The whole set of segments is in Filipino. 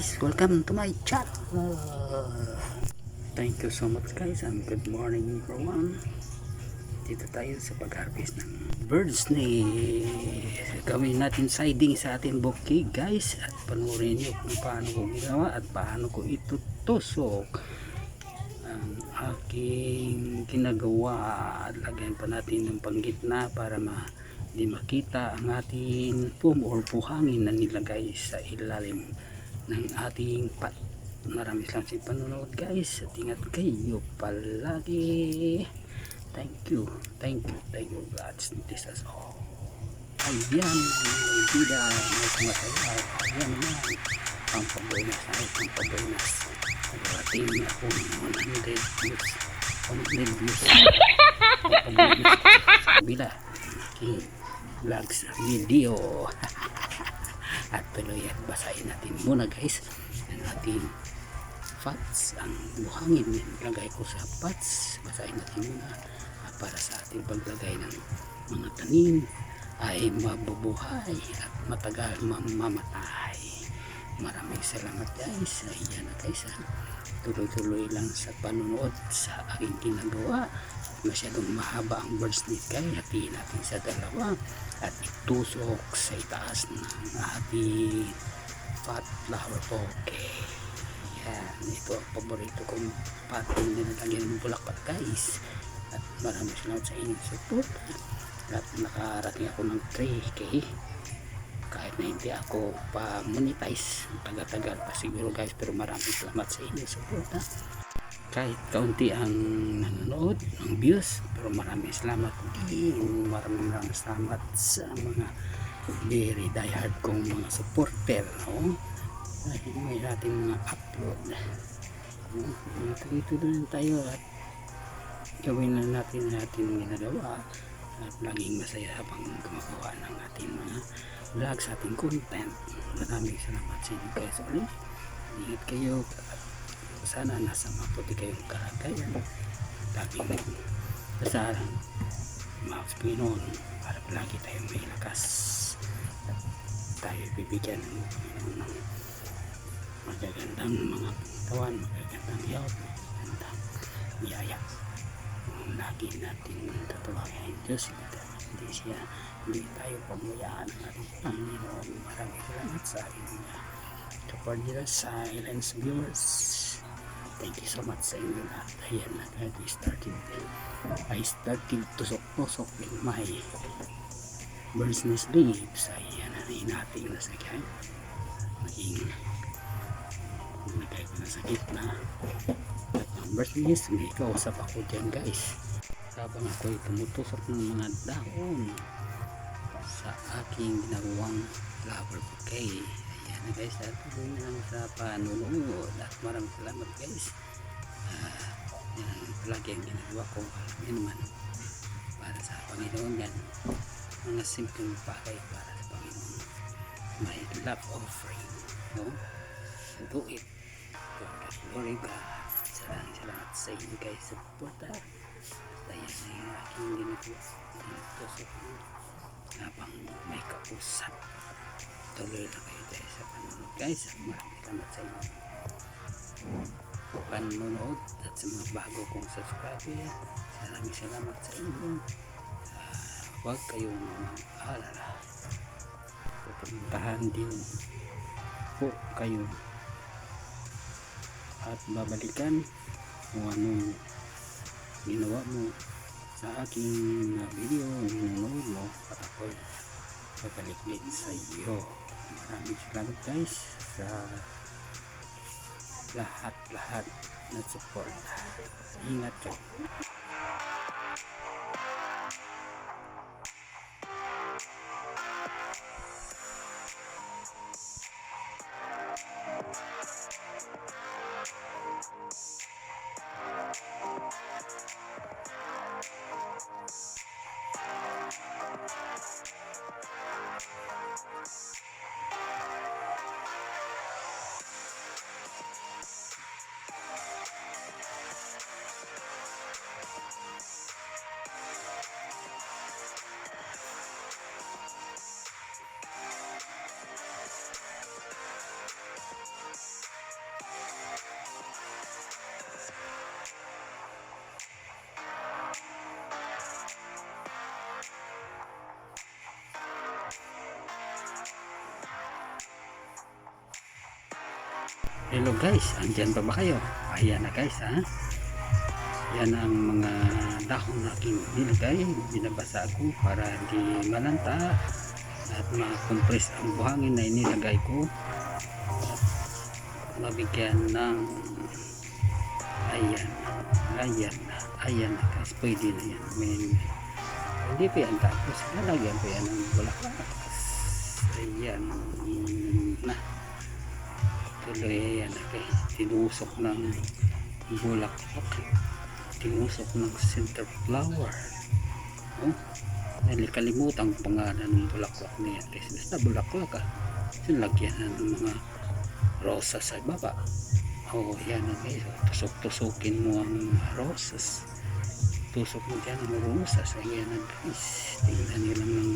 guys, welcome to my channel. Thank you so much guys and good morning everyone. Dito tayo sa pag-harvest ng bird's nest. Gawin natin siding sa ating bukid guys at panoorin nyo kung paano ko ginawa at paano ko ito tusok ang aking ginagawa at lagyan pa natin ng panggitna para ma di makita ang ating pum or buhangin na nilagay sa ilalim ng ating pat maraming salamat sa panonood guys. At ingat kayo palagi. Thank you. Thank you. Thank you God this is all. Ayan bida may sumasaya ayan naman ang pabunas ay ang pabunas nagarating ako ng 100 views. 100 views. Ang pabunas kabila. Aking vlogs video at tuloy at basahin natin muna guys ang ating fats ang buhangin. Nilagay ko sa fats. Basahin natin muna. Para sa ating paglagay ng mga tanim ay mabubuhay at matagal mamamatay maraming salamat guys. Ayan na guys ah. tuloy-tuloy lang sa panunood sa aking ginagawa. Masyadong mahaba ang birds net kaya hatiin natin sa dalawa. At itusok sa itaas ng ating fat flower bouquet yan ito ang paborito kong pating na nalagyan ng bulaklak guys. At maraming salamat sa inyong support. At nakarating ako ng 3k kahit na hindi ako pa monetize tagal-tagal pa siguro guys pero maraming salamat sa inyong support ha kahit kaunti ang nanonood ng views pero maraming salamat din maraming maraming salamat sa mga very diehard kong mga supporter no? dahil may ating mga upload no? tuloy-tuloy tayo at gawin na natin ang ating ginagawa at laging masaya habang gumagawa ng ating mga vlogs, ating content. Maraming salamat sa inyo guys ulit ingat kayo. Sana nasa maputi kayong kalagayan laging dasal mga Pinoon para palagi tayong may lakas. At tayo bibigyan ng Panginoon ng magagandang mga tawan magagandang health magagandang biyaya lagi natin tatawagan ang Diyos hindi siya hindi tayo pamuyaan ng ating Panginoon. Maraming salamat sa ating mga kapag nila silence viewers. Thank you so much sa inyo lahat ayan na I started I started tusok-tusok in my nest leaves ayan na hinating na sa kaya maging nagay ko na sa gitna. At ang nest may kausap ako dyan guys habang ako'y tumutusok ng mga dahon sa aking ginagawang flower bouquet ayan na guys at tuloy na lang sa panunood at maraming salamat guys. Uh, yan palagi ang ginagawa ko. Alam niyo naman para sa Panginoon yan mga simpleng bagay para sa Panginoon. My love offering no? Do it for the glory God. Salamat salamat sa inyo guys. Sa pupunta na yung aking ginagawa habang may kausap tuloy lang kayo guys sa panonood. Guys maraming salamat sa inyo. Panonood at sa mga bago kong subscriber maraming salamat sa inyo. Uh, huwag kayong mag-alala. Pupuntahan din po kayo. At babalikan kung anong ginawa mo sa aking video nanonood mo para ko babalik din sa iyo. Maraming salamat guys sa lahat lahat na support ingat kayo Hello guys, andyan pa ba kayo? Ayan na guys ha. Yan ang mga dahon na aking nilagay. Binabasa ko para hindi malanta at ma-compress ang buhangin na inilagay ko. Mabigyan ng ayan, ayan na, ayan na guys. Pwede na yan. May, hindi pa yan tapos. Lalagyan pa yan ng bulaklak. Ayan tuloy yan okay. tinusok ng bulaklak. Tinusok ng center flower. Oh, kalimutan ang pangalan ng bulaklak niya guys. Basta bulaklak ah. Sinlagyan na ng mga rosas sa baba. Oh yan na guys. Tusok tusukin mo ang rosas. Tusok mo dyan ang rosas. Ayan na guys. Tingnan lang ng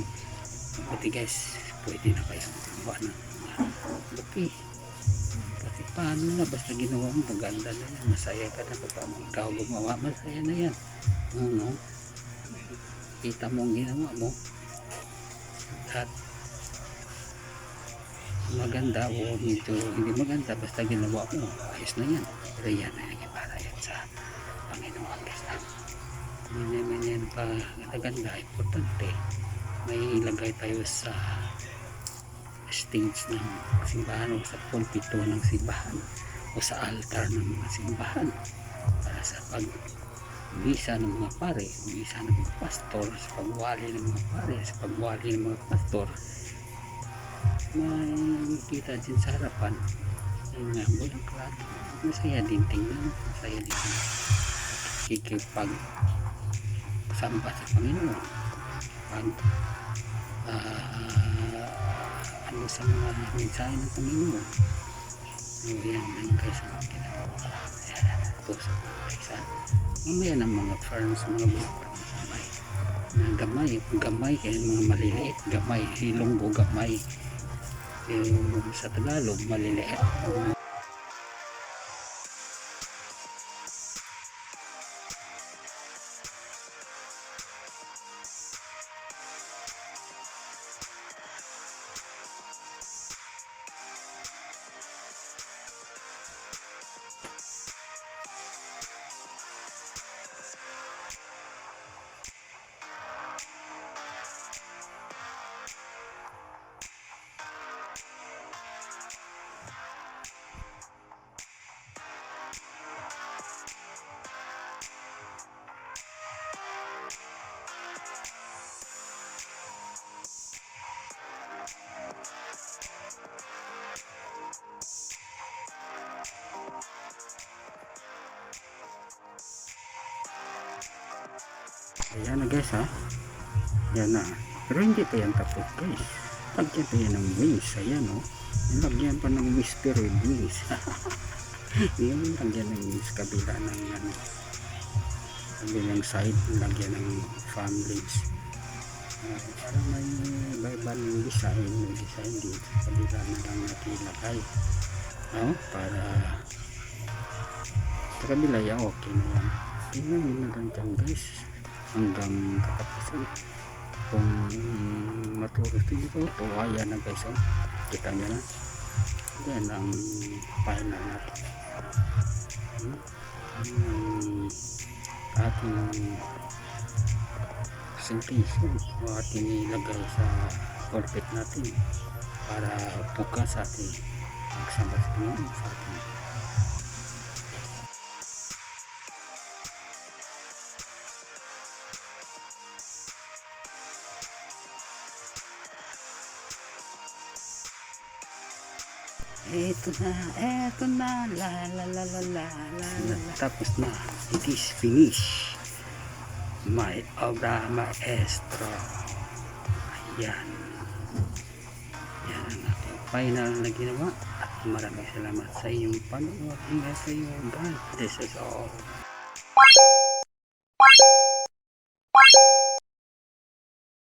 buti guys. Pwede na kaya gawa ng buti kasi paano na basta ginawa mo maganda na yan. Masaya ka na kapag ikaw gumawa masaya na yan. Ano? Kita mo ang ginawa mo. At maganda o medyo hindi maganda basta ginawa mo ayos na yan. Pero yan ay para yan sa Panginoon. Basta hindi naman yan pa maganda importante may ilagay tayo sa stage ng simbahan o sa pulpito ng simbahan o sa altar ng mga simbahan para sa pag misa ng mga pare, misa ng mga pastor, sa pagwali ng mga pare, sa pagwali ng mga pastor. Makikita din sa harapan yung nga bulaklak masaya din tingnan masaya din kikipag samba sa Panginoon. Pag ah, ang isang uh, mensahe ng Panginoon. Ang biyanggan kayo sa mga ginawa ko. Puso ko isa. Mamaya ng mga farms, mga bulakan ng gamay. Na gamay, gamay, kaya mga maliliit, gamay, hilonggo, gamay. Yung sa Tagalog, maliliit. Ayan na guys ha. Yan na. Pero hindi pa yan tapos guys. Lagyan pa yan ng wings. Ayan o. Oh. Lagyan pa ng whispered wings. Yan lagyan ng wings kabila ng ano. Kabilang side. Lagyan ng leaves. Uh, para may iba-ibang design. May design dito. Kabila na lang natin ilagay. Oh, para sa kabila yan okay na yan. Tingnan nyo na lang dyan guys hanggang katapusan kung matulog dito tuwaya na guys oh. kita nyo na yan ang final natin hmm? Hmm. ating presentation o ating ilagay sa pulpit natin para bukas sa ating Panginoon sa ating Eto na, eto na, la la la la la la la Tapos na, it is finished. My obra maestro. Ayan. Yan ang aking final na ginawa. At maraming salamat sa inyong panood. Ingat kayo. God, this is all.